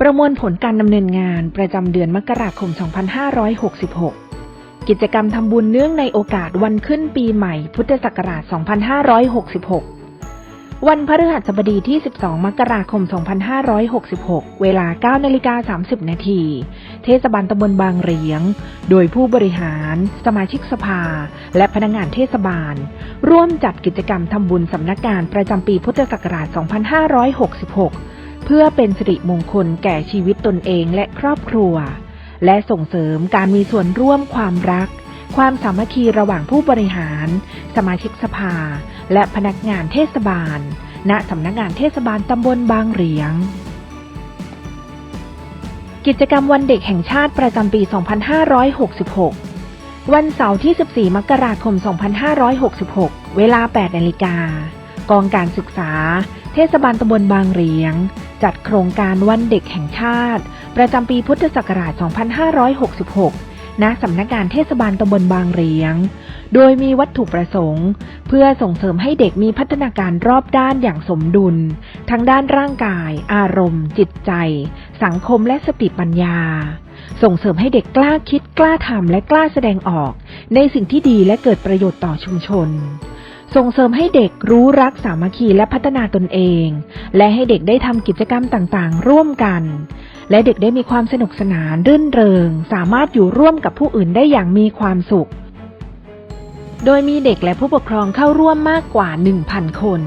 ประมวลผลการดำเนินงานประจำเดือนมกราคม 2566 กิจกรรมทำบุญเนื่องในโอกาสวันขึ้นปีใหม่พุทธศักราช 2566 วันพฤหัสบดีที่ 12 มกราคม 2566 เวลา 9 นาฬิกา 30 นาที เทศบาลตำบลบางเหรียง โดยผู้บริหาร สมาชิกสภา และพนักงานเทศบาล ร่วมจัดกิจกรรมทำบุญสำนักงานประจำปีพุทธศักราช 2566 เพื่อเป็นสิริมงคลแก่ชีวิตตนเองและครอบครัว และส่งเสริมการมีส่วนร่วมความรัก ความสามัคคีระหว่างผู้บริหาร สมาชิกสภา และพนักงานเทศบาล ณสำนักงานเทศบาลตำบลบางเหรียง กิจกรรมวันเด็กแห่งชาติประจำปี 2566วันเสาร์ที่ 14 มกราคม 2566 เวลา 8 นาฬิกา กองการศึกษา เทศบาลตำบลบางเหรียง จัดโครงการวันเด็กแห่งชาติ ประจำปีพุทธศักราช 2566 ณ สำนักงานเทศบาลตำบลบางเรียง โดยมีวัตถุประสงค์ เพื่อส่งเสริมให้เด็กมีพัฒนาการรอบด้านอย่างสมดุล ทั้งด้านร่างกาย อารมณ์ จิตใจ สังคมและสติปัญญา ส่งเสริมให้เด็กกล้าคิดกล้าทำและกล้าแสดงออก ในสิ่งที่ดีและเกิดประโยชน์ต่อชุมชน ส่งเสริมให้เด็กรู้รักสามัคคีและพัฒนาตนเอง และให้เด็กได้ทำกิจกรรมต่างๆ ร่วมกัน และเด็กได้มีความสนุกสนานรื่นเริง สามารถอยู่ร่วมกับผู้อื่นได้อย่างมีความสุข โดยมีเด็กและผู้ปกครองเข้าร่วมมากกว่า 1,000 คน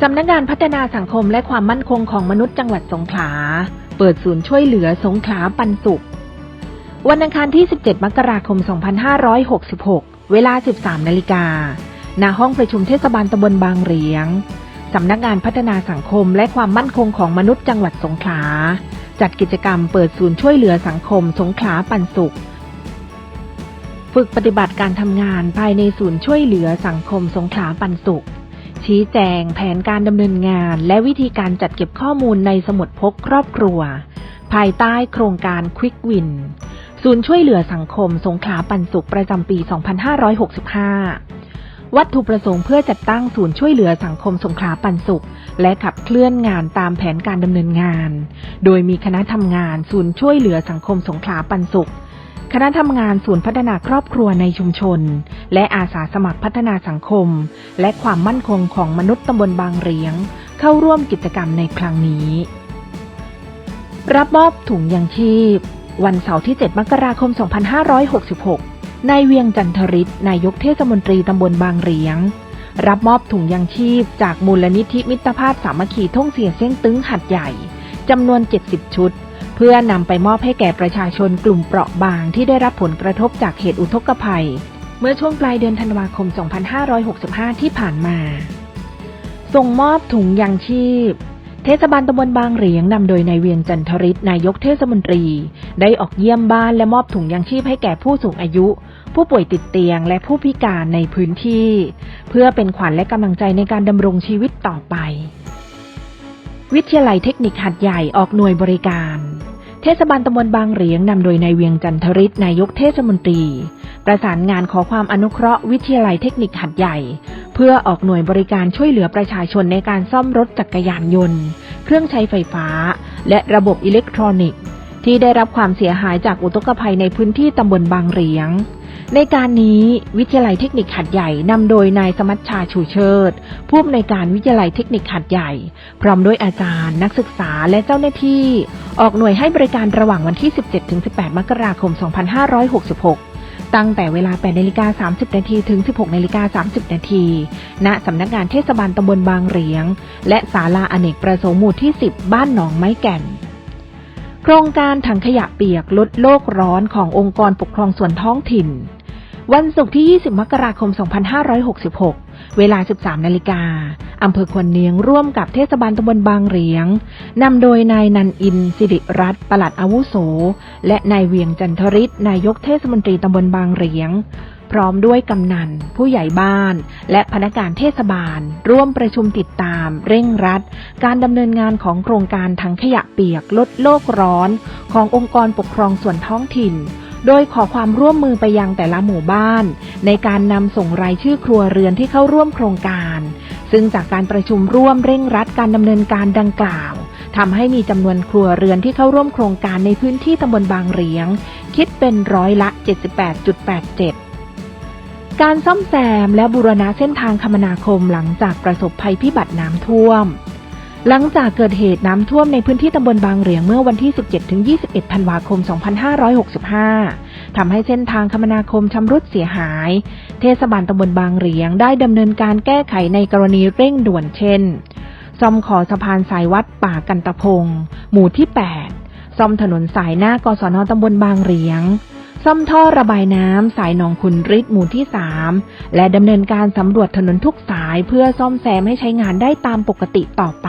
สำนักงานพัฒนาสังคมและความมั่นคงของมนุษย์จังหวัดสงขลา เปิดศูนย์ช่วยเหลือสงขลาปันสุข วันอังคารที่ 17 มกราคม 2566 เวลา 13 นาฬิกา ณห้องประชุมเทศบาลตำบลบางเหรียงสำนักงานพัฒนาสังคมและความมั่นคงของมนุษย์จังหวัดสงขลา จัดกิจกรรมเปิดศูนย์ช่วยเหลือสังคม สงขลาปันสุข ฝึกปฏิบัติการทำงานภายในศูนย์ช่วยเหลือสังคม สงขลาปันสุข ชี้แจง แผนการดำเนินงาน และวิธีการจัดเก็บข้อมูลในสมุดพกครอบครัว ภายใต้โครงการ Quick Win ศูนย์ช่วยเหลือสังคม สงขลาปันสุขประจำปี 2565 วัตถุประสงค์เพื่อจัดตั้งศูนย์ช่วยเหลือสังคมสงขลาปันสุข และขับเคลื่อนงานตามแผนการดำเนินงาน โดยมีคณะทำงานศูนย์ช่วยเหลือสังคมสงขลาปันสุข คณะทำงานศูนย์พัฒนาครอบครัวในชุมชน และอาสาสมัครพัฒนาสังคม และความมั่นคงของมนุษย์ตำบลบางเรียง เข้าร่วมกิจกรรมในครั้งนี้ รับมอบถุงยังชีพ วันเสาร์ที่ 7 มกราคม 2566 นายเวียงจันทริศนายกเทศมนตรีตำบลบางเหรียง รับมอบถุงยังชีพ จากมูลนิธิมิตรภาพสามัคคีท่งเสียเส้งตึงหัดใหญ่จำนวน 70 ชุด เพื่อนำไปมอบให้แก่ประชาชนกลุ่มเปราะบางที่ได้รับผลกระทบจากเหตุอุทกภัย เมื่อช่วงปลายเดือนธันวาคม 2565 ที่ผ่านมา ส่งมอบถุงยังชีพ เทศบาลตำบลบางเหรียงนำโดยนายเวียงจันทริศนายกเทศมนตรี ได้ออกเยี่ยมบ้านและมอบถุงยังชีพให้แก่ผู้สูงอายุ ผู้ป่วยติดเตียงและผู้พิการในพื้นที่ เพื่อเป็นขวัญและกำลังใจในการดำรงชีวิตต่อไป วิทยาลัยเทคนิคหัดใหญ่ออกหน่วยบริการ เทศบาลตำบลบางเหรียงนำโดยนายเวียงจันทริศนายกเทศมนตรี ประสานงานขอความอนุเคราะห์วิทยาลัยเทคนิคหัดใหญ่ เพื่อออกหน่วยบริการช่วยเหลือประชาชนในการซ่อมรถจักรยานยนต์ เครื่องใช้ไฟฟ้า และระบบอิเล็กทรอนิกส์ ที่ได้รับความเสียหายจากอุทกภัยในพื้นที่ตำบลบางเหรียงในการนี้วิทยาลัยเทคนิคหัดใหญ่นำโดยนายสมัชชาชูเชิด ผู้อำนวยการวิทยาลัยเทคนิคหัดใหญ่ พร้อมด้วยอาจารย์ นักศึกษาและเจ้าหน้าที่ ออกหน่วยให้บริการระหว่างวันที่ 17-18 มกราคม 2566 ตั้งแต่เวลา 8 นาฬิกา 30 นาทีถึง 16 นาฬิกา 30 นาที ณ สำนักงานเทศบาลตำบลบางเหรียง และศาลาอเนกประสงค์หมู่ที่ 10 บ้านหนองไม้แก่น โครงการถังขยะเปียกลดโลกร้อนขององค์กรปกครองส่วนท้องถิ่น วันศุกร์ที่ 20 มกราคม 2566 เวลา 13 นาฬิกาอำเภอควนเนียงร่วมกับเทศบาลตำบลบางเหรียง นำโดยนายนันอินสิริรัตน์ปลัดอาวุโส และนายเวียงจันทริศนายกเทศมนตรีตำบลบางเหรียง พร้อมด้วยกำนัน ผู้ใหญ่บ้าน และพนักงานเทศบาล ร่วมประชุมติดตาม เร่งรัด การดำเนินงานของโครงการถังขยะเปียกลดโลกร้อน ขององค์กรปกครองส่วนท้องถิ่น โดยขอความร่วมมือไปยังแต่ละหมู่บ้าน ในการนำส่งรายชื่อครัวเรือนที่เข้าร่วมโครงการ ซึ่งจากการประชุมร่วมเร่งรัดการดำเนินการดังกล่าวทำให้มีจำนวนครัวเรือนที่เข้าร่วมโครงการในพื้นที่ตำบลบางเหรียง คิดเป็นร้อยละ 78.87การซ่อมแซมและบูรณะเส้นทางคมนาคมหลังจากประสบภัยพิบัติน้ำท่วม หลังจากเกิดเหตุน้ำท่วมในพื้นที่ตำบลบางเหรียงเมื่อวันที่ 17-21 ธันวาคม 2565 ทำให้เส้นทางคมนาคมชำรุดเสียหาย เทศบาลตำบลบางเหรียงได้ดำเนินการแก้ไขในกรณีเร่งด่วนเช่น ซ่อมขอสะพานสายวัดป่ากันตะพง หมู่ที่ 8 ซ่อมถนนสายหน้ากศนตำบลบางเหรียง ซ่อมท่อระบายน้ำสายหนองขุนริดหมู่ที่ 3 และดำเนินการสำรวจถนนทุกสายเพื่อซ่อมแซมให้ใช้งานได้ตามปกติต่อไป